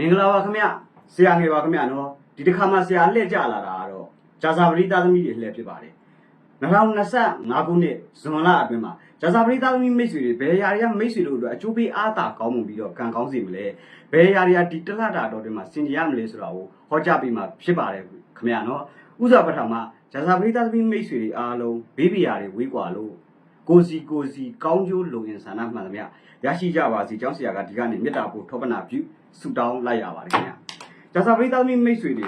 မင်္ဂလာပါခင်ဗျဆရာငယ်ပါခင်ဗျနော်ဒီတစ်ခါမှဆရာလှည့်ကြလာတာကတော့ဂျာဇာပရိသသမီးတွေလှည့်ဖြစ်ပါတယ်2025ခုနှစ်ဇွန်လအတွင်းမှာဂျာဇာပရိသသမီးမိတ်ဆွေတွေဘယ်ရာတွေကမိတ်ဆွေတို့အတွက်အကျိုးပေးအားသာကောင်းမှုပြီးတော့ကံကောင်းစေမလဲဘယ်ရာတွေကဒီတလတာတော်တွေမှာစင်ကြရမလဲဆိုတာကိုဟောကြားပေးမှာဖြစ်ပါတယ်ခင်ဗျနော်ဥစွာပထမဂျာဇာပရိသသမီးမိတ်ဆွေတွေအားလုံးဘေးဘီယာတွေဝေးကွာလို့ ကိုစီကိုစီကောင်းကျိုးလုံရင်ဆန္ဒမှန်သမျှရရှိကြပါစေကျောင်းဆရာကဒီကနေ့မေတ္တာပို့ထောပနာပြုဆုတောင်းလိုက်ရပါတယ်ခင်ဗျဂျာဇာပရိသသမီးမိတ်ဆွေတွေ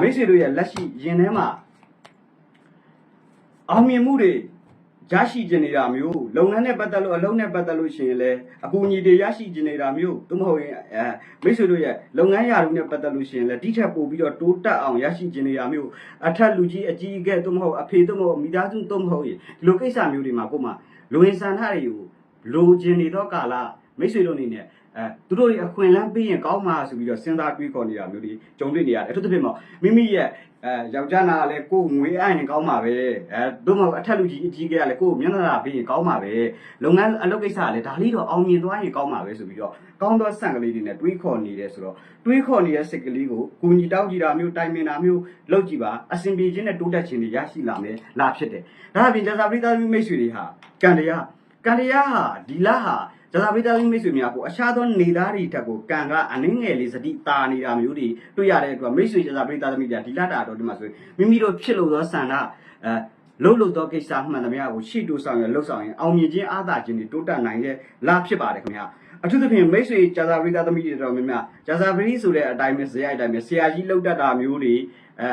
မိတ်ဆွေတို့ရဲ့လက်ရှိရင်ထဲမှာအောင်မြင်မှုတွေရရှိကျင်နေတာမျိုးလုပ်ငန်းနဲ့ပတ်သက်လို့အလုပ်နဲ့ပတ်သက်လို့ရှိရင်လည်းအကူအညီတွေရရှိကျင်နေတာမျိုးသို့မဟုတ်ရင်အဲမိတ်ဆွေတို့ရဲ့လုပ်ငန်းရာထူးနဲ့ပတ်သက်လို့ရှိရင်လည်းတိထက်ပိုပြီးတော့တိုးတက်အောင်ရရှိကျင်နေတာမျိုးအထက်လူကြီးအကြီးအကဲသို့မဟုတ်အဖေသို့မဟုတ်မိသားစုသို့မဟုတ်ရင်ဒီလိုကိစ္စမျိုးတွေမှာကိုယ်မှ လူဝင်ဆန္ဒတွေကိုလိုချင်နေတော့ကာလမိတ်ဆွေတို့အနေနဲ့အဲသူတို့တွေအခွင့်အလမ်းပေးရင်ကောင်းမှာဆိုပြီးတော့စဉ်းစားတွေးခေါ်နေတာမျိုးတွေကြုံတွေ့နေရတယ်အထူးသဖြင့်ပေါ့မိမိရဲ့အဲယောက်ျားနာကလည်းကိုယ်ငွေအပ်ရင်ကောင်းမှာပဲအဲတို့မဟုတ်အထက်လူကြီးအကြီးကလည်းကိုယ်မျက်နှာသာပေးရင်ကောင်းမှာပဲလုပ်ငန်းအလုပ်ကိစ္စကလည်းဒါလေးတော့အောင်မြင်သွားရင်ကောင်းမှာပဲဆိုပြီးတော့ကောင်းသောဆန့်ကလေးတွေနဲ့တွေးခေါ်နေတယ်ဆိုတော့တွေးခေါ်နေတဲ့စိတ်ကလေးကိုကိုညီတောင်းကြည့်တာမျိုးတိုင်ပင်တာမျိုးလုပ်ကြည့်ပါအစဉ်ပြေခြင်းနဲ့တိုးတက်ခြင်းတွေရရှိလာမယ်လာဖြစ်တယ်ဒါအပြင်ကျစာပရိသတ်မိတ်ဆွေတွေဟာ ကံတရားကံတရားဟာဒီလဟာဇာပိတာမိတ်ဆွေများကိုအခြားသောနေသားတွေတက်ကိုကံကအနှင်းငယ်လေးစတိတာနေတာမျိုးတွေတွေ့ရတဲ့အတွက်မိတ်ဆွေဇာပိတာသမီးတွေဒီလတာတော်ဒီမှာဆိုရင်မိမိတို့ဖြစ်လို့သောဆန္ဒအဲလှုပ်လှုပ်သောကိစ္စမှန်သမျှကိုရှေ့တိုးဆောင်ရလှုပ်ဆောင်ရင်အောင်မြင်ခြင်းအားသာခြင်းတွေတိုးတက်နိုင်တဲ့လဖြစ်ပါတယ်ခင်ဗျာအထူးသဖြင့်မိတ်ဆွေဇာပိတာသမီးတွေတော်များများဇာပိဆိုတဲ့အတိုင်းပဲဇေယျအတိုင်းပဲဆရာကြီးလှုပ်တတ်တာမျိုးတွေအဲ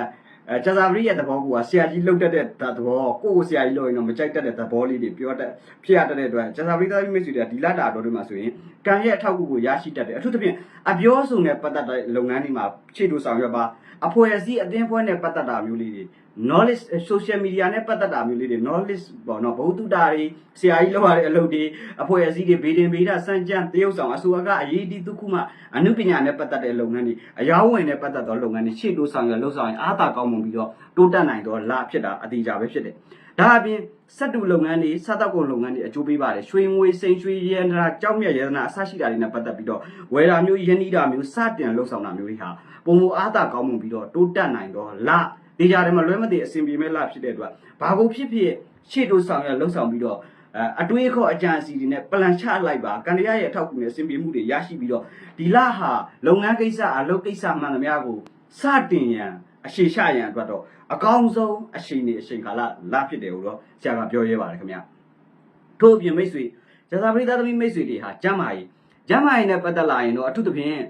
အဲကျဇာပရိရဲ့သဘောကဆရာကြီးလှုပ်တတ်တဲ့သဘောကိုယ့်ကိုဆရာကြီးလို့ရင်တော့မကြိုက်တတ်တဲ့သဘောလေးတွေပြောတတ်ဖြစ်ရတတ်တဲ့အတွက်ကျဇာပရိသားမိတ်ဆွေတွေကဒီလတာတော်တွေမှာဆိုရင်ကံရဲ့အထောက်အကူကိုရရှိတတ်တယ်အထူးသဖြင့်အပြောစုံနဲ့ပတ်သက်တဲ့လုပ်ငန်းတွေမှာခြေတူဆောင်ရွက်ပါအဖွဲ့အစည်းအသင်းဖွဲ့နဲ့ပတ်သက်တာမျိုးလေးတွေ knowledge social media နဲ့ပတ်သက်တာမျိုးလေးတွေ knowledge ပေါ့နော်ဘုသူတာတွေဆရာကြီးလောက်ရတဲ့အလုပ်တွေအဖွဲ့အစည်းတွေဗေဒင်ဗေဒစံကြံတရုပ်ဆောင်အစိုးရကအရေးဒီတစ်ခုမှအနုပညာနဲ့ပတ်သက်တဲ့လုပ်ငန်းတွေအယောင်းဝင်နဲ့ပတ်သက်သောလုပ်ငန်းတွေရှေ့တိုးဆောင်ရလှုပ်ဆောင်ရင်အားသာကောင်းမှုပြီးတော့တိုးတက်နိုင်တော့လာဖြစ်တာအတိအကျပဲဖြစ်တယ်ဒါအပြင်စက်တူလုပ်ငန်းတွေစက်တော့ကုန်လုပ်ငန်းတွေအကျိုးပေးပါတယ်ရွှေငွေစိန်ရွှေရန်ဒရာကြောက်မြတ်ရတနာအစရှိတာတွေနဲ့ပတ်သက်ပြီးတော့ဝယ်တာမျိုးယဉ်ဤတာမျိုးစတင်လှုပ်ဆောင်တာမျိုးတွေဟာပုံမအားသာကောင်းမှုပြီးတော့တိုးတက်နိုင်တော့လာ ဒီကြားထဲမှာလွဲမသိအဆင်ပြေမဲ့လဖြစ်တဲ့အတွက်ဘာကိုဖြစ်ဖြစ်ရှေ့တိုးဆောင်ရလှုပ်ဆောင်ပြီးတော့အဲအတွေးခေါ်အကြံအစီတွေနဲ့ပလန်ချလိုက်ပါကန်ရရဲ့အထောက်အကူနဲ့အဆင်ပြေမှုတွေရရှိပြီးတော့ဒီလဟာလုပ်ငန်းကိစ္စအလုပ်ကိစ္စမှန်သမျှကိုစတင်ရန်အရှိရှရန်အတွက်တော့အကောင်းဆုံးအချိန်နေအချိန်ကာလလဖြစ်တယ်လို့တော့ဆရာကပြောရဲပါတယ်ခင်ဗျာထို့အပြင်မိတ်ဆွေဇာတာပရိသသမီးမိတ်ဆွေတွေဟာကျမ်းမာရေးကျမ်းမာရေးနဲ့ပတ်သက်လာရင်တော့အထူးသဖြင့်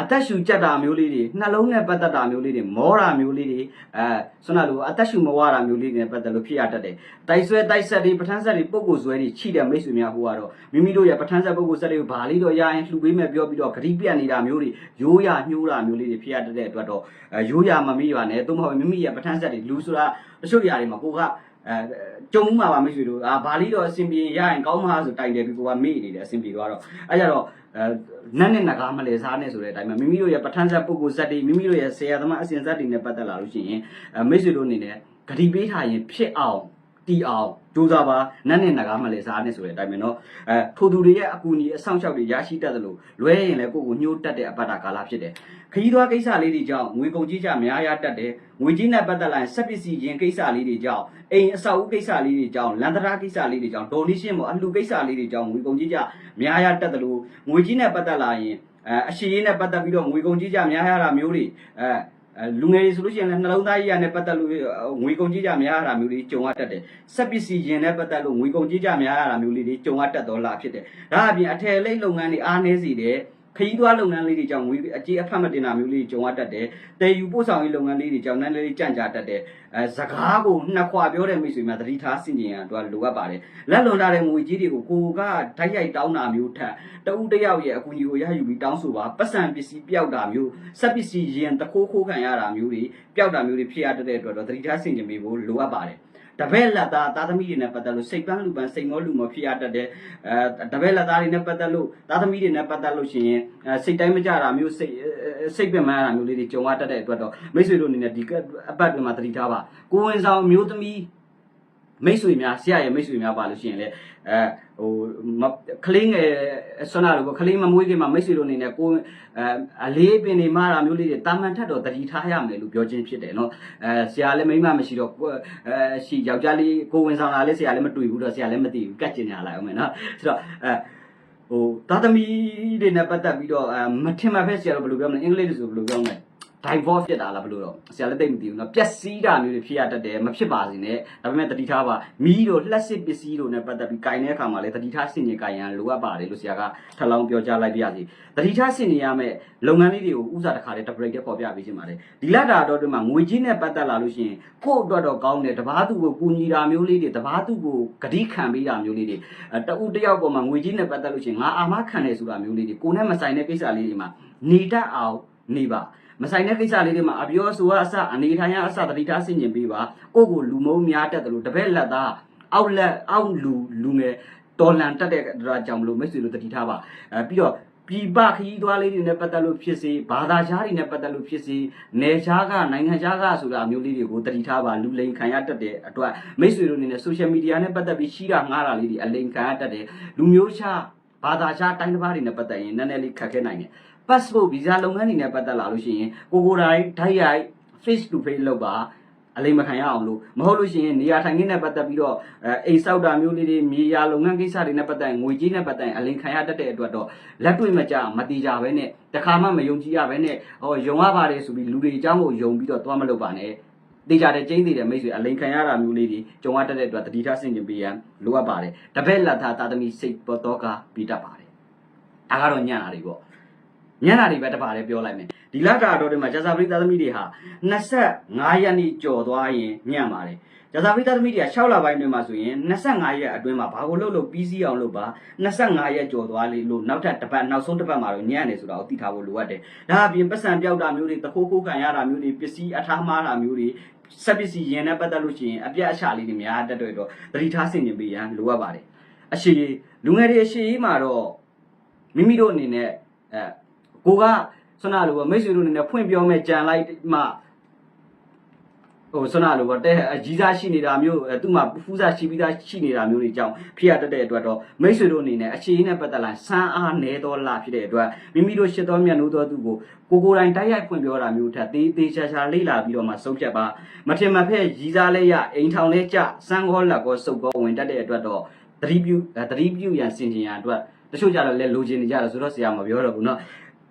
အသက်ရှူကြက်တာမျိုးလေးတွေနှလုံးနဲ့ပတ်သက်တာမျိုးလေးတွေမောတာမျိုးလေးတွေအဲဆွမ်းနာလိုအသက်ရှူမဝတာမျိုးလေးတွေနဲ့ပတ်သက်လို့ဖြစ်ရတတ်တယ်။တိုက်ဆွဲတိုက်ဆက်တွေပဋ္ဌာန်းဆက်တွေပုပ်ကိုဆွဲတွေချိတဲ့မိတ်ဆွေများဟိုကတော့မိမိတို့ရဲ့ပဋ္ဌာန်းဆက်ပုပ်ကိုဆက်တွေကိုဗာလေးတော့ရရင်လှူပေးမယ်ပြောပြီးတော့ဂရိပြတ်နေတာမျိုးတွေရိုးရညှိုးတာမျိုးလေးတွေဖြစ်ရတတ်တဲ့အတွက်တော့အဲရိုးရမမေ့ရနဲ့သို့မဟုတ်မိမိရဲ့ပဋ္ဌာန်းဆက်တွေလူဆိုတာတချို့ຢာတွေမှာကိုက အဲကြုံမှာပါမိတ်ဆွေတို့အာဗာလီတော့အဆင်ပြေရရင်ကောင်းမှာဆိုတိုင်တယ်ပြီးကိုကမေ့နေတယ်အဆင်ပြေသွားတော့အဲကြတော့အဲနတ်နဲ့နဂါမလဲစားနဲ့ဆိုတဲ့အတိုင်းမှာမိမိတို့ရဲ့ပဋ္ဌာန်းဆက်ပုဂ္ဂိုလ်ဇက်တွေမိမိတို့ရဲ့ဆရာသမားအစဉ်ဇက်တွေနဲ့ပတ်သက်လာလို့ရှိရင်အဲမိတ်ဆွေတို့အနေနဲ့ဂတိပေးထားရင်ဖြစ်အောင်တီအောင် ကြိုးစားပါနတ်နဲ့နဂါမလဲစားနဲ့ဆိုတဲ့အတိုင်းပဲเนาะအဲထိုသူတွေရဲ့အကူအညီအဆောင်ရှောက်တွေရရှိတတ်တယ်လို့လွဲရင်လည်းကိုယ့်ကိုညှိုးတက်တဲ့အပတ္တကာလဖြစ်တယ်ခရီးသွားကိစ္စလေးတွေကြောင့်ငွေကုန်ကြီးကြများရတတ်တယ်ငွေကြီးနဲ့ပတ်သက်လာရင်စက်ပစ္စည်းရင်ကိစ္စလေးတွေကြောင့်အိမ်အဆောက်အဦကိစ္စလေးတွေကြောင့်လန်တရာကိစ္စလေးတွေကြောင့် donation ပေါ့အလှူကိစ္စလေးတွေကြောင့်ငွေကုန်ကြီးကြများရတတ်တယ်လို့ငွေကြီးနဲ့ပတ်သက်လာရင်အဲအရှိရေးနဲ့ပတ်သက်ပြီးတော့ငွေကုန်ကြီးကြများရတာမျိုးတွေအဲအဲ လူငယ်တွေဆိုလို့ရှိရင်လည်းနှလုံးသားကြီးရနဲ့ပတ်သက်လို့ငွေကုန်ကြီးကြများရတာမျိုးတွေကြုံရတတ်တယ်စက်ပစ္စည်းရင်နဲ့ပတ်သက်လို့ငွေကုန်ကြီးကြများရတာမျိုးလေးတွေကြုံရတတ်တော့လာဖြစ်တယ်ဒါအပြင်အထယ်လိပ်လုပ်ငန်းတွေအားနည်းစီတယ် ခရီးသွားလုပ်ငန်းလေးတွေကြောင့်ငွေအကြေးအဖတ်မတင်တာမျိုးလေးတွေကြုံရတတ်တယ်။တယ်ယူပို့ဆောင်ရေးလုပ်ငန်းလေးတွေကြောင့်နည်းနည်းလေးကြန့်ကြာတတ်တယ်။အဲစကားကိုနှစ်ခွာပြောတဲ့မိတ်ဆွေများသတိထားဆင်ခြင်ရန်အတွက်လိုအပ်ပါတယ်။လက်လွန်ထားတဲ့ငွေကြီးတွေကိုကိုကဓာတ်ရိုက်တောင်းတာမျိုးထက်တဦးတစ်ယောက်ရဲ့အကူအညီကိုရယူပြီးတောင်းဆိုပါပတ်စံပစ္စည်းပျောက်တာမျိုးစက်ပစ္စည်းရင်တခိုးခိုးခံရတာမျိုးတွေပျောက်တာမျိုးတွေဖြစ်ရတတ်တဲ့အတွက်တော့သတိထားဆင်ခြင်ပေးဖို့လိုအပ်ပါတယ်။ တပည့်လက်သားသားသမီးတွေနဲ့ပတ်သက်လို့စိတ်ပန်းလူပန်းစိတ်မောလူမောဖြစ်ရတတ်တယ်အဲတပည့်လက်သားတွေနဲ့ပတ်သက်လို့သားသမီးတွေနဲ့ပတ်သက်လို့ရှိရင်အဲစိတ်တိုင်းမကြတာမျိုးစိတ်စိတ်ပင်မရတာမျိုးလေးတွေကြုံရတတ်တဲ့အတွက်တော့မိတ်ဆွေတို့အနေနဲ့ဒီအပတ်တွေမှာသတိထားပါကိုဝင်ဆောင်မျိုးသမီးမိတ်ဆွေများဆရာရဲ့မိတ်ဆွေများပါလို့ရှိရင်လေအဲ အဲဟိုမကလေးငယ်ဆွမ်းနာလို့ပေါ့ကလေးမမွေးခင်မှာမိတ်ဆွေတို့အနေနဲ့ကိုယ်အဲအလေးပင်နေမှတာမျိုးလေးတွေတာမန်ထက်တော့တတိထားရမယ်လို့ပြောခြင်းဖြစ်တယ်နော်အဲဆရာလည်းမိမမရှိတော့ကိုယ်အဲရှိယောက်ျားလေးကိုယ်ဝင်ဆောင်လာလေးဆရာလည်းမတွေ့ဘူးတော့ဆရာလည်းမသိဘူးကတ်ကျင်ညာလိုက်အောင်မယ်နော်ဆိုတော့အဲဟိုသာသမီတွေနဲ့ပတ်သက်ပြီးတော့အဲမထင်မှတ်ဖက်ဆရာတို့ဘယ်လိုပြောမလဲအင်္ဂလိပ်လိုဆိုဘယ်လိုပြောမလဲ divorce ဖြစ်တာလားဘယ်လိုတော့ဆရာလည်းသိမသိဘူးเนาะပျက်စီးတာမျိုးတွေဖြစ်ရတတ်တယ်မဖြစ်ပါစေနဲ့ဒါပေမဲ့တတိထားပါမီးတို့လှက်စစ်ပစ္စည်းတို့နဲ့ပတ်သက်ပြီးကင်တဲ့အခါမှာလည်းတတိထားဆင်ញင်ကင်ရန်လိုအပ်ပါတယ်လို့ဆရာကထပ်လောင်းပြောကြားလိုက်ပြရစီတတိထားဆင်ញင်ရမယ့်လုပ်ငန်းလေးတွေကိုဥစားတစ်ခါတည်းတပရိတ်တည်းပေါ်ပြပေးခြင်းပါတယ်ဒီလတာတော့ဒီမှာငွေကြီးနဲ့ပတ်သက်လာလို့ရှိရင်ကို့အတွက်တော့ကောင်းတယ်တပားသူကိုကူညီတာမျိုးလေးတွေတပားသူကိုဂတိခံပေးတာမျိုးလေးတွေအဲတဦးတစ်ယောက်ပေါ်မှာငွေကြီးနဲ့ပတ်သက်လို့ရှိရင်ငါအာမခံတယ်ဆိုတာမျိုးလေးတွေကိုနဲ့မဆိုင်တဲ့ကိစ္စလေးတွေမှာနေတတ်အောင်နေပါ မဆိုင်တဲ့ကိစ္စလေးတွေမှာအပြောဆိုအဆအနေထိုင်ရအဆတတိထားဆင်ကျင်ပေးပါကိုယ့်ကိုလူမုံများတက်တယ်လို့တပည့်လက်သားအောက်လက်အောက်လူလူငယ်တော်လန်တက်တဲ့ဒါကြောင့်မလို့မိတ်ဆွေတို့တတိထားပါအဲပြီးတော့ပြည်ပခရီးသွားလေးတွေနဲ့ပတ်သက်လို့ဖြစ်စေဘာသာခြားတွေနဲ့ပတ်သက်လို့ဖြစ်စေနယ်ခြားကနိုင်ငံခြားကဆိုတာမျိုးလေးတွေကိုတတိထားပါလူလိန်ခံရတတ်တဲ့အတွက်မိတ်ဆွေတို့အနေနဲ့ social media နဲ့ပတ်သက်ပြီးရှိတာငားတာလေးတွေအလိန်ခံရတတ်တယ်လူမျိုးခြား ဘာသာခြားတိုင်းတစ်ပါးတွေနဲ့ပတ်သက်ရင်နည်းနည်းလေးခက်ခဲနိုင်တယ် passport visa လုပ်ငန်းတွေနဲ့ပတ်သက်လာလို့ရှိရင်ကိုကိုယ်တိုင်ဓာတ်ရိုက် face to face လုပ်ပါအလိမ္မခံရအောင်လို့မဟုတ်လို့ရှိရင်နေရာထိုင်ခင်းနဲ့ပတ်သက်ပြီးတော့အဲအိမ်ဆောက်တာမျိုးလေးတွေမြေယာလုပ်ငန်းကိစ္စတွေနဲ့ပတ်သက်ရင်ငွေကြေးနဲ့ပတ်သက်ရင်အလိမ်ခံရတတ်တဲ့အတွက်တော့လက်တွေ့မကြမတိကြပဲနဲ့တခါမှမယုံကြည်ရပဲနဲ့ဟောယုံရပါတယ်ဆိုပြီးလူတွေအကြောင်းကိုယုံပြီးတော့သွားမလုပ်ပါနဲ့ တေချာတဲ့ကျင်းသေးတဲ့မိတ်ဆွေအလိမ်ခံရတာမျိုးလေးတွေကြုံရတတ်တဲ့အတွက်တတိထားဆင်ကျင်ပေးရန်လိုအပ်ပါတယ်တပည့်လက်သားတာသမီစိတ်ပေါ်တော့ကပြီးတတ်ပါတယ်ဒါကတော့ညံ့တာတွေပေါ့ညနာတွေပဲတပါးလေးပြောလိုက်မယ်ဒီလတာတော့ဒီမှာဂျာဇာပရိသသမီတွေဟာ25ရက်နေ့ကြော်သွားရင်ညံ့ပါတယ်ဂျာဇာပရိသသမီတွေက6လပိုင်းတွင်မှာဆိုရင်25ရက်အတွင်းမှာဘာကိုလုပ်လို့ပြီးစီးအောင်လုပ်ပါ25ရက်ကြော်သွားလေလို့နောက်ထပ်တစ်ပတ်နောက်ဆုံးတစ်ပတ်မှာတော့ညံ့နေဆိုတာကိုသိထားဖို့လိုအပ်တယ်ဒါအပြင်ပတ်စံပြောက်တာမျိုးတွေတခိုးခိုးခံရတာမျိုးတွေပစ္စည်းအထားမှားတာမျိုးတွေ စက်ပစ္စည်းရင်နဲ့ပတ်သက်လို့ရှိရင်အပြတ်အချလေးတွေများတတ်တော့တော့သတိထားဆင်ခြင်ပေးရန်လိုအပ်ပါတယ်အရှိလူငယ်တွေအရှိကြီးမှာတော့မိမိတို့အနေနဲ့အဲကိုကဆွနာလိုပဲမိတ်ဆွေတို့အနေနဲ့ဖွင့်ပြောမဲ့ကြံလိုက်မှ ဟိုဆွနာလိုပဲတဲ့အကြီးစားရှိနေတာမျိုးအဲသူ့မှာဖူးစားရှိပြီးသားရှိနေတာမျိုးတွေကြောင့်ဖြစ်ရတတ်တဲ့အတွက်တော့မိတ်ဆွေတို့အနေနဲ့အခြေအနေနဲ့ပတ်သက်လာစမ်းအားနေတော်လာဖြစ်တဲ့အတွက်မိမိတို့ရှစ်တော်မြတ်နိုးတော်သူကိုကိုကိုယ်တိုင်တိုက်ရိုက်ဖွင့်ပြောတာမျိုးထက်သေးသေးချာချာလေ့လာပြီးတော့မှဆုံးဖြတ်ပါမထင်မှတ်ဖက်ရီစားလဲရအိမ်ထောင်လဲကြစမ်းခေါ်လက်ကောစုပ်ကောဝင်တတ်တဲ့အတွက်တော့သတိပြုသတိပြုရန်စင်ကြင်ရန်အတွက်တချို့ကြတော့လဲလိုချင်နေကြတယ်ဆိုတော့ဆရာမပြောတော့ဘူးเนาะ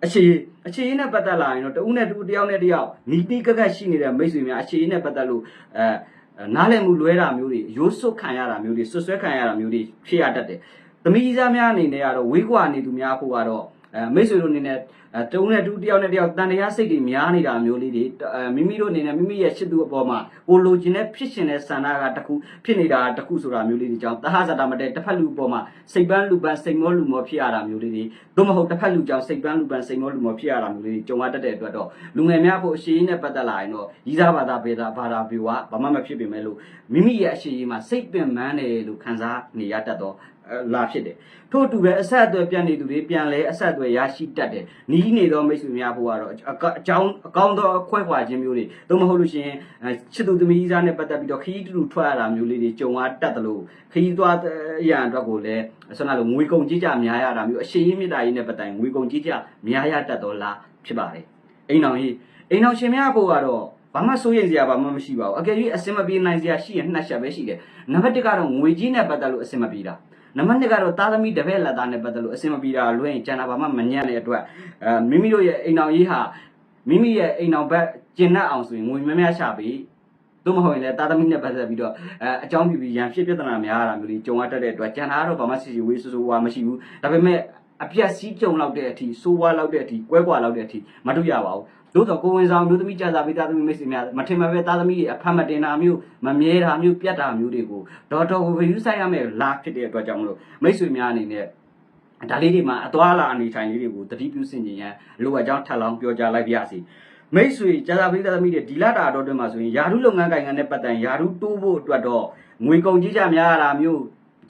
အခြေအခြေရင်းနဲ့ပတ်သက်လာရင်တော့တဦးနဲ့တူတယောက်နဲ့တယောက်နီတိကကက်ရှိနေတဲ့မိတ်ဆွေများအခြေရင်းနဲ့ပတ်သက်လို့အဲနားလည်မှုလွဲတာမျိုးတွေရိုးစွတ်ခံရတာမျိုးတွေဆွဆွဲခံရတာမျိုးတွေဖြစ်ရတတ်တယ်။သမီးစားများအနေနဲ့ကတော့ဝေးကွာနေသူများဖို့ကတော့အဲ မိတ်ဆွေတို့အနေနဲ့အဲတဦးနဲ့တူတယောက်နဲ့တယောက်တန်တရားစိတ်တွေများနေတာမျိုးလေးတွေအဲမိမိတို့အနေနဲ့မိမိရဲ့ရှစ်သူအပေါ်မှာကိုလိုချင်တဲ့ဖြစ်ရှင်တဲ့ဆန္ဒကတခုဖြစ်နေတာတခုဆိုတာမျိုးလေးတွေကြောင့်တဟဇာတာမတဲ့တစ်ဖက်လူအပေါ်မှာစိတ်ပန်းလူပန်းစိတ်မောလူမောဖြစ်ရတာမျိုးလေးတွေသို့မဟုတ်တစ်ဖက်လူကြောင့်စိတ်ပန်းလူပန်းစိတ်မောလူမောဖြစ်ရတာမျိုးလေးတွေကြုံရတတ်တဲ့အတွက်တော့လူငယ်များဖို့အရှိန်နဲ့ပတ်သက်လာရင်တော့ရီးစားဘာသာပေတာဘာသာပြဝဘာမှမဖြစ်ပေမဲ့လို့မိမိရဲ့အရှိန်မှာစိတ်ပင်ပန်းတယ်လို့ခံစားနေရတတ်တော့အဲ လာဖြစ်တယ်ထို့အတူပဲအဆက်အသွယ်ပြတ်နေသူတွေပြန်လဲအဆက်အသွယ်ရရှိတတ်တယ်နီးနေသောမိတ်ဆွေများဖို့ကတော့အကအကြောင်းအကောင်းသောအခွဲခွာခြင်းမျိုးတွေသို့မဟုတ်လို့ရှိရင်အဲချစ်သူသမီးစားနဲ့ပတ်သက်ပြီးတော့ခရီးတူတူထွက်ရတာမျိုးလေးတွေကြုံရတတ်တယ်လို့ခရီးသွားရန်အတွက်ကိုလည်းဆန္ဒလိုငွေကုန်ကြီးကြများရတာမျိုးအရှိန်ရင်းမြစ်တာရင်းနဲ့ပတ်သက်ငွေကုန်ကြီးကြများရတတ်တော့လားဖြစ်ပါတယ်အိမ်တော်ကြီးအိမ်တော်ရှင်များဖို့ကတော့ဘာမှစိုးရိမ်စရာဘာမှမရှိပါဘူးအကယ်၍အစင်မပြေနိုင်စရာရှိရင်နှစ်ချက်ပဲရှိတယ်နံပါတ်1ကတော့ငွေကြီးနဲ့ပတ်သက်လို့အစင်မပြေတာ နံပါတ်2ကတော့သားသမီးတပည့်လက်သားနဲ့ပတ်သက်လို့အစင်မပြေတာလွှဲရင်ကျန်တာဘာမှမညံ့တဲ့အတွက်အဲမိမိတို့ရဲ့အိမ်တော်ကြီးဟာမိမိရဲ့အိမ်တော်ဘက်ကျင်납အောင်ဆိုရင်ငွေများများရှာပြီးသို့မဟုတ်ရင်လည်းသားသမီးနဲ့ပတ်သက်ပြီးတော့အဲအကြောင်းပြပြီးရန်ဖြစ်ပြဿနာများရတာမျိုးတွေကြုံရတတ်တဲ့အတွက်ကျန်တာကတော့ဘာမှစီစီဝေးဆူဆူဝါမရှိဘူးဒါပေမဲ့ အပြက်စီးကြုံလောက်တဲ့အထိစိုးဝါလောက်တဲ့အထိကွဲကွာလောက်တဲ့အထိမတွေ့ရပါဘူးသို့တော့ကိုဝင်ဆောင်မျိုးသမီးကြာစာပေးသားသမီးမိတ်ဆွေများမထင်မှပဲသားသမီးတွေအဖတ်မတင်တာမျိုးမမြဲတာမျိုးပြတ်တာမျိုးတွေကိုဒေါက်တာဝီယူဆိုင်ရမယ်လာဖြစ်တဲ့အတွက်ကြောင့်မလို့မိတ်ဆွေများအနေနဲ့ဒါလေးတွေမှာအသွာလာအနေထိုင်လေးတွေကိုတတိပြုစင်ကျင်ရန်လိုအပ်ကြောင်းထပ်လောင်းပြောကြားလိုက်ပါရစေမိတ်ဆွေကြာစာပေးသားသမီးတွေဒီလာတာတော့တွင်မှာဆိုရင်ယာရုလုပ်ငန်းကိုင်ငံနဲ့ပတ်သက်ရင်ယာရုတိုးဖို့အတွက်တော့ငွေကုန်ကြီးကြများရတာမျိုး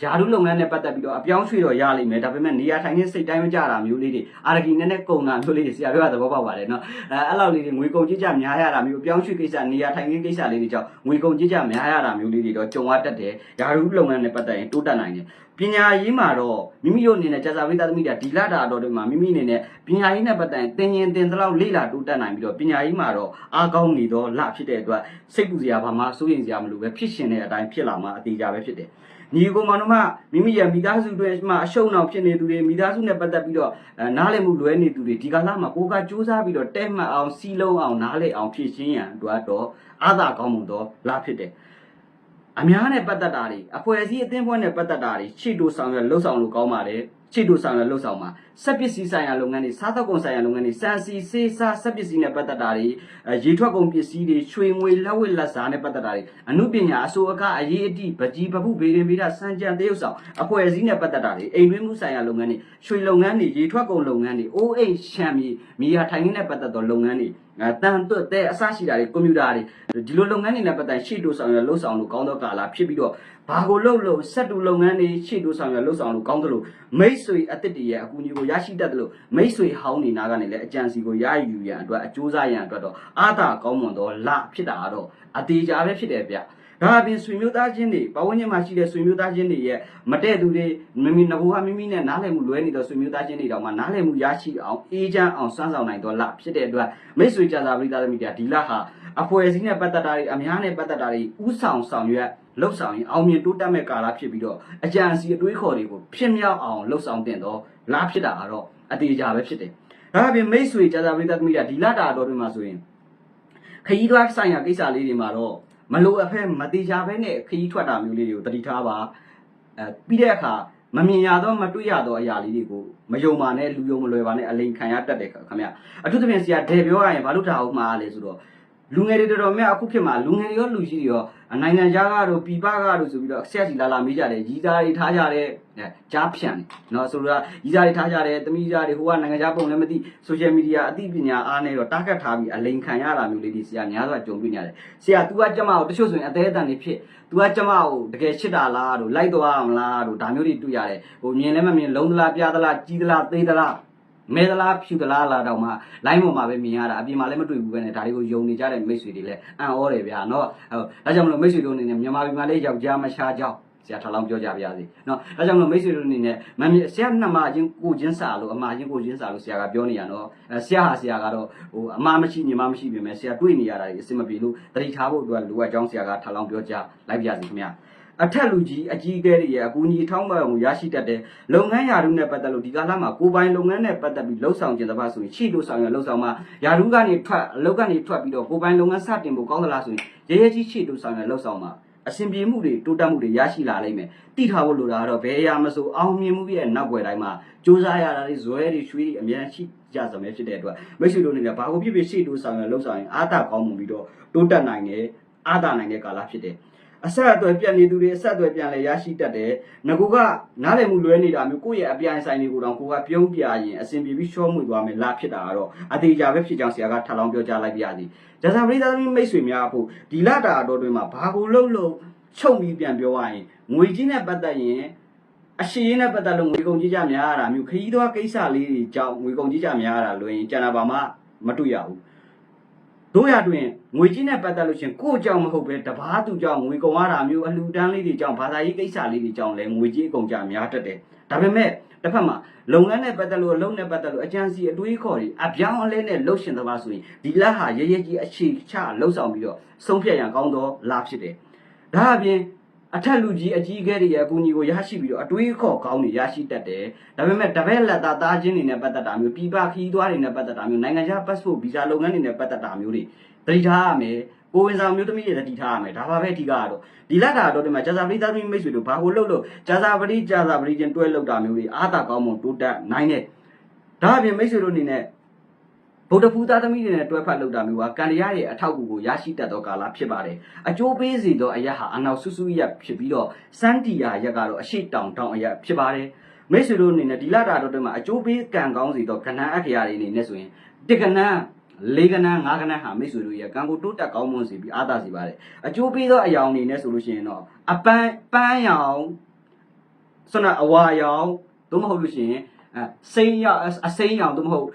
ဂျာဒူးလုပ်ငန်းနဲ့ပတ်သက်ပြီးတော့အပြောင်းရွှေ့တော့ရလိမ့်မယ်ဒါပေမဲ့နေရာထိုင်ခင်းစိတ်တိုင်းမကြတာမျိုးလေးတွေအာရဂီနဲ့နဲ့ကုံတာမျိုးလေးတွေဆရာတို့ကသဘောပေါက်ပါတယ်နော်အဲအဲ့လောက်လေးတွေငွေကုန်ကြေးကြများရတာမျိုးအပြောင်းရွှေ့ကိစ္စနေရာထိုင်ခင်းကိစ္စလေးတွေကြောင့်ငွေကုန်ကြေးကြများရတာမျိုးလေးတွေတော့ကြုံရတတ်တယ်ဂျာဒူးလုပ်ငန်းနဲ့ပတ်သက်ရင်တိုးတက်နိုင်တယ်ပညာရေးမှာတော့မိမိတို့အနေနဲ့ကြာစာဝိသသမီးတွေဒီလတာတော်တွေမှာမိမိအနေနဲ့ပညာရေးနဲ့ပတ်သက်ရင်သင်ရင်သင်သလောက်လေ့လာတိုးတက်နိုင်ပြီးတော့ပညာရေးမှာတော့အားကောင်းနေတော့လဖြစ်တဲ့အတွက်စိတ်ပူစရာဘာမှစိုးရိမ်စရာမလိုပဲဖြစ်ရှင်တဲ့အတိုင်းဖြစ်လာမှာအသေးကြပဲဖြစ်တယ် ညီကောင်မတို့မှမိမိရဲ့မိသားစုတွေမှာအရှုံးအောင်ဖြစ်နေသူတွေမိသားစုနဲ့ပတ်သက်ပြီးတော့အဲနားလည်မှုလွဲနေသူတွေဒီကာလမှာကိုယ်ကစူးစမ်းပြီးတော့တဲ့မှတ်အောင်စီးလုံးအောင်နားလည်အောင်ဖြည့်ရှင်းရန်အတွက်တော့အားသာကောင်းမှုတော့လဖြစ်တယ်အများနဲ့ပတ်သက်တာတွေအဖွဲ့အစည်းအသင်းဖွဲ့နဲ့ပတ်သက်တာတွေခြေတိုဆောင်ရွက်လှုပ်ဆောင်လို့ကောင်းပါတယ် ခြေတိုဆောင်ရွက်လှုပ်ဆောင်မှာစက်ပစ္စည်းဆိုင်ရာလုပ်ငန်းတွေစားသောက်ကုန်ဆိုင်ရာလုပ်ငန်းတွေစံစီစေးစားစက်ပစ္စည်းနဲ့ပတ်သက်တာတွေအဲရေထွက်ကုန်ပစ္စည်းတွေရွှေငွေလက်ဝတ်လက်စားနဲ့ပတ်သက်တာတွေအမှုပညာအစိုးအကအရေးအတိပကြီးပပုဗေဒင်ဗေဒစံကြံတရုပ်ဆောင်အဖွဲ့အစည်းနဲ့ပတ်သက်တာတွေအိမ်တွင်းမှုဆိုင်ရာလုပ်ငန်းတွေရွှေလုပ်ငန်းတွေရေထွက်ကုန်လုပ်ငန်းတွေအိုးအိမ်ရှံမီမီယာထိုင်ခင်းနဲ့ပတ်သက်သောလုပ်ငန်းတွေအဲ တန်တွတ်တဲ့အစရှိတာတွေကွန်ပျူတာတွေဒီလိုလုပ်ငန်းတွေနဲ့ပတ်သက်ရှေ့တိုးဆောင်ရလှုပ်ဆောင်လို့ကောင်းသောကာလဖြစ်ပြီးတော့ဘာကိုလှုပ်လို့စက်တူလုပ်ငန်းတွေရှေ့တိုးဆောင်ရလှုပ်ဆောင်လို့ကောင်းသလိုမိတ်ဆွေအသစ်တွေရဲ့အကူအညီကိုရရှိတတ်တယ်လို့မိတ်ဆွေဟောင်းနေနာကနေလည်းအကြံစီကိုရယူရန်အတွက်အကျိုးစားရန်အတွက်တော့အာသာကောင်းမွန်သောလဖြစ်တာကတော့အသေးကြပဲဖြစ်တယ်ဗျ ဒါအပြင်ဆွေမျိုးသားချင်းတွေပဝန်းကျင်မှာရှိတဲ့ဆွေမျိုးသားချင်းတွေရဲ့မတည့်သူတွေမိမိငဘိုးကမိမိနဲ့နားလည်မှုလွဲနေတဲ့ဆွေမျိုးသားချင်းတွေတောင်မှနားလည်မှုရရှိအောင်အေးချမ်းအောင်စွမ်းဆောင်နိုင်တော့လဖြစ်တဲ့အတွက်မိတ်ဆွေကြစားပရိသတ်သမီးတွေကဒီလဟာအဖွဲ့အစည်းနဲ့ပတ်သက်တာတွေအများနဲ့ပတ်သက်တာတွေဥဆောင်ဆောင်ရွက်လှုပ်ဆောင်ရင်အောင်မြင်တိုးတက်မဲ့ကာလဖြစ်ပြီးတော့အကြံစီအတွေးခေါ်တွေကိုဖြစ်မြောက်အောင်လှုပ်ဆောင်တင်တော့လဖြစ်တာကတော့အသေးကြပဲဖြစ်တယ်ဒါအပြင်မိတ်ဆွေကြစားပရိသတ်သမီးတွေကဒီလတာတော်တွေမှာဆိုရင်ခရီးသွားဆိုင်ရာကိစ္စလေးတွေမှာတော့ မလိုအပ်ဖဲမတိချာဘဲနဲ့ခရီးထွက်တာမျိုးလေးတွေကိုတတိထားပါအဲပြီးတဲ့အခါမမြင်ရတော့မတွေ့ရတော့အရာလေးတွေကိုမယုံပါနဲ့လူယုံမလွယ်ပါနဲ့အလိန်ခံရတတ်တယ်ခင်ဗျအထူးသဖြင့်ဆရာဒေပြောရရင်ဘာလို့ထားအောင်မှားလဲဆိုတော့ လူငယ်တွေတော်တော်များအခုခေတ်မှာလူငယ်တွေရောလူကြီးတွေရောနိုင်ငံခြားကတော့ပြည်ပကတော့ဆိုပြီးတော့ဆက်စီလာလာမေးကြတယ်ရီးသားတွေထားကြတယ်အဲကြားဖြန့်တယ်နော်ဆိုတော့ရီးသားတွေထားကြတယ်သမီးသားတွေဟိုကနိုင်ငံခြားပုံလည်းမသိ social media အသိပညာအားနဲ့တော့ target ထားပြီးအလိန်ခံရတာမျိုးလေးဒီဆရာများစွာကြုံတွေ့နေရတယ်ဆရာ तू ကကျမကိုတချို့ဆိုရင်အသေးအတန်နေဖြစ် तू ကကျမကိုတကယ်ချစ်တာလားတို့လိုက်သွားအောင်လားတို့ဒါမျိုးတွေတွေ့ရတယ်ဟိုမြင်လည်းမမြင်လုံးသလားပြသလားကြီးသလားသေးသလား မဲသလားဖြူသလားလာတော့မှ line ပေါ်မှာပဲမြင်ရတာအပြင်မှာလည်းမတွေ့ဘူးပဲနဲ့ဒါတွေကိုယုံနေကြတဲ့မိတ်ဆွေတွေလည်းအံ့ဩတယ်ဗျာနော်ဟိုဒါကြောင့်မလို့မိတ်ဆွေတို့အနေနဲ့မြန်မာပြည်မှာလည်းယောက်ျားမရှားကြောင်းဆရာထလောင်းပြောကြပါရစေနော်ဒါကြောင့်မလို့မိတ်ဆွေတို့အနေနဲ့မမြဆရာနှစ်မချင်းကိုချင်းစာလို့အမချင်းကိုချင်းစာလို့ဆရာကပြောနေရနော်အဲဆရာဟာဆရာကတော့ဟိုအမမရှိညီမမရှိပြင်မဲ့ဆရာတွေ့နေရတာကြီးအစင်မပြေလို့တတိထားဖို့အတွက်လိုအပ်ကြောင်းဆရာကထလောင်းပြောကြလိုက်ပါရစေခင်ဗျာ အထက်လူကြီးအကြီးအကဲတွေရဲ့အကူအညီထောင်းပံ့မှုရရှိတတ်တဲ့လုပ်ငန်းယာရုနဲ့ပတ်သက်လို့ဒီကာလမှာကိုယ်ပိုင်လုပ်ငန်းနဲ့ပတ်သက်ပြီးလှုပ်ဆောင်ခြင်းတစ်ပတ်ဆိုရင်ရှိလို့ဆောင်ရလှုပ်ဆောင်မှာယာရုကနေထွက်အလုပ်ကနေထွက်ပြီးတော့ကိုယ်ပိုင်လုပ်ငန်းစတင်ဖို့ကောင်းသလားဆိုရင်ရဲရဲကြီးရှိလို့ဆောင်ရလှုပ်ဆောင်မှာအဆင်ပြေမှုတွေတိုးတက်မှုတွေရရှိလာလိမ့်မယ်တိထားဖို့လိုတာကတော့ဘယ်အရာမဆိုအောင်မြင်မှုရဲ့နောက်ွယ်တိုင်းမှာစူးစမ်းရတာတွေဇွဲတွေရွှေတွေအများကြီးရှိကြစမယ်ဖြစ်တဲ့အတွက်မိတ်ဆွေတို့အနေနဲ့ဘာကိုဖြစ်ဖြစ်ရှိလို့ဆောင်ရလှုပ်ဆောင်ရင်အားသာကောင်းမှုပြီးတော့တိုးတက်နိုင်တယ်အားသာနိုင်တဲ့ကာလဖြစ်တယ် အဆက်အသွယ်ပြတ်နေသူတွေအဆက်အသွယ်ပြန်လဲရရှိတတ်တယ်။ငကူကနားလည်မှုလွဲနေတာမျိုးကိုယ့်ရဲ့အပြိုင်ဆိုင်တွေကိုတော့ကိုကပြုံးပြရင်အစဉ်ပြေပြီးရှော့မှုသွားမယ်လာဖြစ်တာကတော့အသေးကြပဲဖြစ်ကြောင်းဆရာကထပ်လောင်းပြောကြားလိုက်ပြရစီ။ဂျာဇာပရိသတ်သမီးမိတ်ဆွေများအဖို့ဒီလတာအတော်တွင်မှာဘာကိုလှုပ်လို့ချုပ်ပြီးပြန်ပြောရရင်ငွေကြီးနဲ့ပတ်သက်ရင်အရှိရင်နဲ့ပတ်သက်လို့ငွေကုန်ကြီးကြများရတာမျိုးခရီးသွားကိစ္စလေးတွေကြောင့်ငွေကုန်ကြီးကြများရတာလွင်ကျန်တာပါမှမတွေ့ရဘူး။တို့ရတွင် ငွေကြီးနဲ့ပတ်သက်လို့ရှရင်ကိုယ့်ကြောင့်မဟုတ်ပဲတပားသူကြောင့်ငွေကုန်ရတာမျိုးအလှူဒန်းလေးတွေကြောင့်ဘာသာရေးကိစ္စလေးတွေကြောင့်လည်းငွေကြီးအကုန်ကြများတတ်တယ်။ဒါပေမဲ့တစ်ဖက်မှာလုပ်ငန်းနဲ့ပတ်သက်လို့အလုပ်နဲ့ပတ်သက်လို့အကြံစီအတွေးခေါ်တွေအပြောင်းအလဲနဲ့လှုပ်ရှင်သဘာဆိုရင်ဒီလဟာရရကြီးအခြေချလှုပ်ဆောင်ပြီးတော့ဆုံးဖြတ်ရန်ကောင်းသောလဖြစ်တယ်။ဒါအပြင်အထက်လူကြီးအကြီးအကဲတွေရဲ့အကူအညီကိုရရှိပြီးတော့အတွေးခေါ်ကောင်းတွေရရှိတတ်တယ်။ဒါပေမဲ့တပည့်လက်သားသားချင်းတွေနဲ့ပတ်သက်တာမျိုးပြည်ပခီးသွားတွေနဲ့ပတ်သက်တာမျိုးနိုင်ငံခြား passport visa လုပ်ငန်းတွေနဲ့ပတ်သက်တာမျိုးတွေ တတိထားရမယ်ကိုဝင်ဆောင်မျိုးသမီးတွေတတိထားရမယ်ဒါပါပဲအဓိကကတော့ဒီလက်တာတော့ဒီမှာဂျာဇာပရိသတ်သမီးမိတ်ဆွေတို့ဘာကိုလှုပ်လို့ဂျာဇာပရိဂျာဇာပရိချင်းတွဲလှုပ်တာမျိုးတွေအားသာကောင်းမွန်တိုးတက်နိုင်တယ်ဒါအပြင်မိတ်ဆွေတို့အနေနဲ့ဗုဒ္ဓဖူသားသမီးတွေနဲ့တွဲဖက်လှုပ်တာမျိုးကကံတရားရဲ့အထောက်အကူကိုရရှိတတ်သောကာလဖြစ်ပါတယ်အကျိုးပေးစေသောအရက်ဟာအနောက်ဆူဆူရက်ဖြစ်ပြီးတော့စန်းတီယာရက်ကတော့အရှိတောင်တောင်အရက်ဖြစ်ပါတယ်မိတ်ဆွေတို့အနေနဲ့ဒီလတာတော့ဒီမှာအကျိုးပေးကံကောင်းစေသောကဏ္ဍအခရာတွေအနေနဲ့ဆိုရင်တစ်ကဏ္ဍ လေးကနန်းငါးကနန်းဟာမိတ်ဆွေတို့ရဲ့ကံကိုတိုးတက်ကောင်းမွန်စေပြီးအားသာစေပါတယ်အကျိုးပေးသောအယောင်အနေနဲ့ဆိုလို့ရှိရင်တော့အပန်းပန်းရောင်ဆွမ်းနာအဝါရောင်သို့မဟုတ်လို့ရှိရင်အဲစိမ့်ရောင်အစိမ့်ရောင်သို့မဟုတ်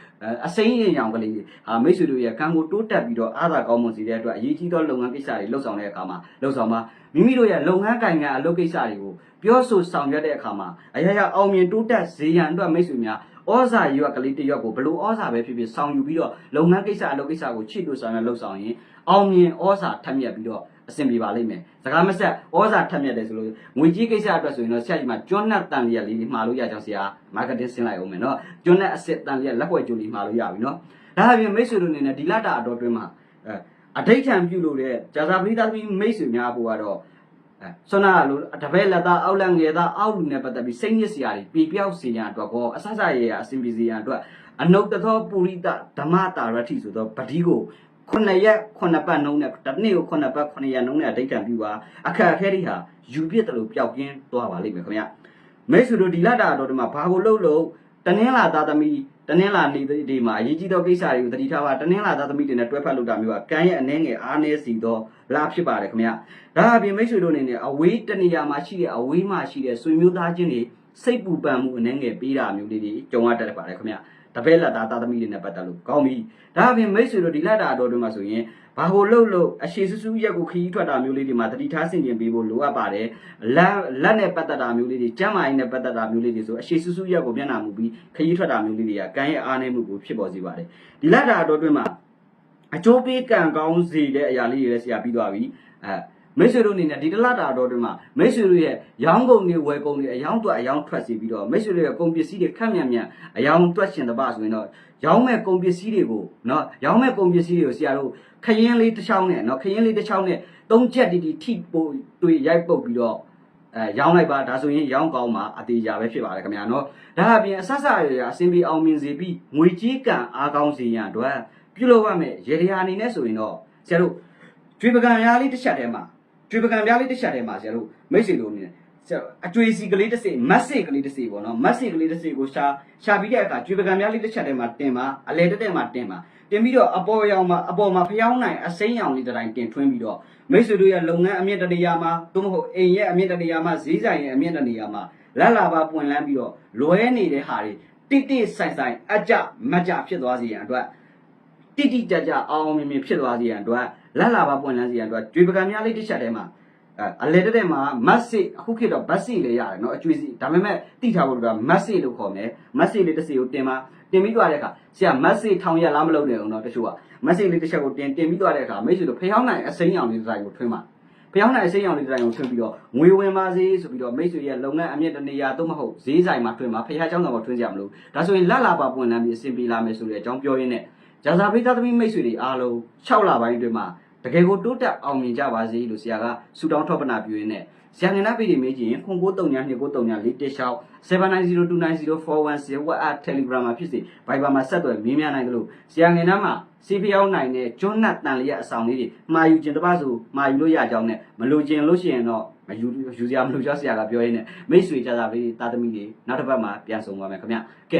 အစိမ့်ရင်ရောင်ကလေးဟာမိတ်ဆွေတို့ရဲ့ကံကိုတိုးတက်ပြီးတော့အားသာကောင်းမွန်စေတဲ့အတွက်အရေးကြီးသောလုပ်ငန်းကိစ္စတွေလှုပ်ဆောင်တဲ့အခါမှာလှုပ်ဆောင်မှာမိမိတို့ရဲ့လုပ်ငန်းကိုင်ငံအလုပ်ကိစ္စတွေကိုပြောဆိုဆောင်ရွက်တဲ့အခါမှာအရာရာအောင်မြင်တိုးတက်စေရန်အတွက်မိတ်ဆွေများ ဩဇာရွက်ကလေးတစ်ရွက်ကိုဘလို့ဩဇာပဲဖြစ်ဖြစ်ဆောင်ယူပြီးတော့လုပ်ငန်းကိစ္စအလုပ်ကိစ္စကိုချစ်လို့ဆောင်ရွက်လှုပ်ဆောင်ရင်အောင်မြင်ဩဇာထက်မြက်ပြီးတော့အဆင်ပြေပါလိမ့်မယ်စကားမဆက်ဩဇာထက်မြက်တယ်ဆိုလို့ငွေကြီးကိစ္စအတွက်ဆိုရင်တော့ဆရာကြီးမှာကျွမ်းနတ်တန်လျက်လေးတွေမှာလို့ရကြအောင်ဆရာမာကတင်ဆင်းလိုက်အောင်မယ်နော်ကျွမ်းနတ်အစ်စ်တန်လျက်လက်ွက်ကြိုလေးမှာလို့ရပြီနော်ဒါအပြင်မိတ်ဆွေတို့အနေနဲ့ဒီလတာအတော်တွင်းမှာအဲအဋိဋ္ဌံပြုလို့တဲ့ဂျာဇာပရိသတ်သမီးမိတ်ဆွေများဖို့ကတော့အဲ ဆွမ်းနာလို့တပည့်လက်သားအောက်လက်ငယ်သားအောက်လူနဲ့ပတ်သက်ပြီးစိတ်ညစ်စရာတွေပြေပြောက်စေရန်အတွက်ကောအဆဆရရအစဉ်ပြေစေရန်အတွက်အနုတ္တသောပုရိသဓမ္မတာရတိဆိုသောပတိကိုခုနှစ်ရက်ခုနှစ်ပတ်နှုံးနဲ့တစ်နေ့ကိုခုနှစ်ပတ်ခုနှစ်ရက်နှုံးနဲ့အဋိဋ္ဌံပြုပါအခက်အခဲတွေဟာယူပြစ်တယ်လို့ပျောက်ကင်းသွားပါလိမ့်မယ်ခင်ဗျမိတ်ဆွေတို့ဒီလတာတော်ဒီမှာဘာကိုလှုပ်လို့ တနင်္လာသားသမီးတနင်္လာနေ့ဒီမှာအရေးကြီးသောကိစ္စတွေကိုသတိထားပါတနင်္လာသားသမီးတွေနဲ့တွဲဖက်လုပ်တာမျိုးကကံရဲ့အနှဲငယ်အားနည်းစီသောလာဖြစ်ပါတယ်ခင်ဗျဒါအပြင်မိတ်ဆွေတို့အနေနဲ့အဝေးတနေရာမှာရှိတဲ့အဝေးမှာရှိတဲ့ဆွေမျိုးသားချင်းတွေစိတ်ပူပန်မှုအနှဲငယ်ပေးတာမျိုးလေးတွေကြုံရတတ်ပါတယ်ခင်ဗျတပည့်လက်သားသားသမီးတွေနဲ့ပတ်သက်လို့ကောင်းပြီဒါအပြင်မိတ်ဆွေတို့ဒီလက်တာအတော်တွေမှာဆိုရင် ဘာကိုလှုပ်လို့အရှိစူးစူးရက်ကိုခရီးထွက်တာမျိုးလေးတွေမှာတတိထားဆင်ခြင်ပေးဖို့လိုအပ်ပါတယ်လက်လက်နဲ့ပတ်သက်တာမျိုးလေးတွေကျမ်းမာရေးနဲ့ပတ်သက်တာမျိုးလေးတွေဆိုအရှိစူးစူးရက်ကိုမျက်နှာမူပြီးခရီးထွက်တာမျိုးလေးတွေကကံရဲ့အားနည်းမှုကိုဖြစ်ပေါ်စေပါတယ်ဒီလက်တာအတော်တွေမှာအကျိုးပေးကံကောင်းစေတဲ့အရာလေးတွေလည်းဆရာပြီးသွားပြီအဲ မိတ်ဆွေတို့အနေနဲ့ဒီတလတာတော်တွေမှာမိတ်ဆွေတို့ရဲ့ရောင်းကုန်တွေဝယ်ကုန်တွေအယောင်းတွက်အယောင်းထွက်စီပြီးတော့မိတ်ဆွေတို့ရဲ့ကုန်ပစ္စည်းတွေခက်မြန်မြန်အယောင်းတွက်ရှင်တပဆိုရင်တော့ရောင်းမဲ့ကုန်ပစ္စည်းတွေကိုနော်ရောင်းမဲ့ကုန်ပစ္စည်းတွေကိုဆရာတို့ခရင်လေးတစ်ချောင်းနဲ့နော်ခရင်လေးတစ်ချောင်းနဲ့သုံးချက်တီတီထိပို့တွေ့ရိုက်ပုတ်ပြီးတော့အဲရောင်းလိုက်ပါဒါဆိုရင်ရောင်းကောင်းမှာအသေးကြပဲဖြစ်ပါတယ်ခင်ဗျာနော်ဒါအပြင်အဆက်ဆက်ရရအစင်ပြေအောင်မြင်စေပြီးငွေကြီးကံအားကောင်းစေရန်အတွက်ပြုလုပ်ရမယ်ရေဒီယာအနေနဲ့ဆိုရင်တော့ဆရာတို့ကျွေးပကံရားလေးတစ်ချက်တည်းမှာ ကျွေးပကံပြားလေးတစ်ချက်ထဲမှာဆရာတို့မိတ်ဆွေတို့အနေနဲ့ဆရာအကျွေးစီကလေးတစ်စိမတ်စစ်ကလေးတစ်စိပေါ့နော်မတ်စစ်ကလေးတစ်စိကိုရှာရှာပြီးတဲ့အခါကျွေးပကံပြားလေးတစ်ချက်ထဲမှာတင်ပါအလဲတက်တက်မှာတင်ပါတင်ပြီးတော့အပေါ်ရောင်မှာအပေါ်မှာဖျောင်းနိုင်အစိမ်းရောင်လေးတစ်တိုင်းတင်ထွင်းပြီးတော့မိတ်ဆွေတို့ရဲ့လုပ်ငန်းအမြင့်တနေရာမှာသို့မဟုတ်အိမ်ရဲ့အမြင့်တနေရာမှာဈေးဆိုင်ရဲ့အမြင့်တနေရာမှာလက်လာပါပွင့်လန်းပြီးတော့လွဲနေတဲ့ဟာတွေတိတိဆိုင်ဆိုင်အကြမကြဖြစ်သွားစေရန်အတွက်တိတိကျကျအောင်အောင်မြင်မြင်ဖြစ်သွားစေရန်အတွက် လက်လာပါပွင့်လန်းစေရန်အတွက်ကြွေပကံများလေးတစ်ချက်ထဲမှာအဲအလဲတက်တဲ့မှာမတ်စစ်အခုခေတ်တော့ဘတ်စစ်လေးရတယ်เนาะအကျွေးစီဒါပေမဲ့တိထားဖို့ကမတ်စစ်လို့ခေါ်မယ်မတ်စစ်လေးတစ်စီကိုတင်ပါတင်ပြီးသွားတဲ့အခါဆရာမတ်စစ်ထောင်ရက်လားမလုပ်နေအောင်เนาะတချို့ကမတ်စစ်လေးတစ်ချက်ကိုတင်တင်ပြီးသွားတဲ့အခါမိတ်ဆွေတို့ဖျောင်းနိုင်အစိမ်းရောင်လေးတစ်ဆိုင်ကိုထွင်းပါဖျောင်းနိုင်အစိမ်းရောင်လေးတစ်ဆိုင်ကိုထွင်းပြီးတော့ငွေဝင်ပါစေဆိုပြီးတော့မိတ်ဆွေရဲ့လုပ်ငန်းအမြင့်တနေရာသို့မဟုတ်ဈေးဆိုင်မှာထွင်းပါဖျားเจ้าတော်မှာထွင်းကြမလို့ဒါဆိုရင်လက်လာပါပွင့်လန်းပြီးအဆင်ပြေလာမယ်ဆိုတဲ့အကြောင်းပြောရင်းနဲ့ ဂျာဇာပိသားသမီးမိတ်ဆွေတွေအားလုံး6လပိုင်းအတွင်းမှာတကယ်ကိုတိုးတက်အောင်မြင်ကြပါစေလို့ဆရာကဆုတောင်းထောက်ပနာပြုရင်းနဲ့ဆရာငင်နာပိတွေမေးကြည့်ရင်09392941လ7990410410 WhatsApp Telegram မှာဖြစ်စေ Viber မှာဆက်သွယ်မေးမြန်းနိုင်တယ်လို့ဆရာငင်နာမှာစီဖျောင်းနိုင်တဲ့ကျွန်းနတ်တန်လျက်အဆောင်လေးတွေမှာယူခြင်းတပတ်ဆိုမှာယူလို့ရကြောင်းနဲ့မလိုချင်လို့ရှိရင်တော့မယူယူစရာမလိုကြောင်းဆရာကပြောရင်းနဲ့မိတ်ဆွေကြတာပဲတာသမီတွေနောက်တစ်ပတ်မှာပြန်ဆုံပါမယ်ခင်ဗျကဲ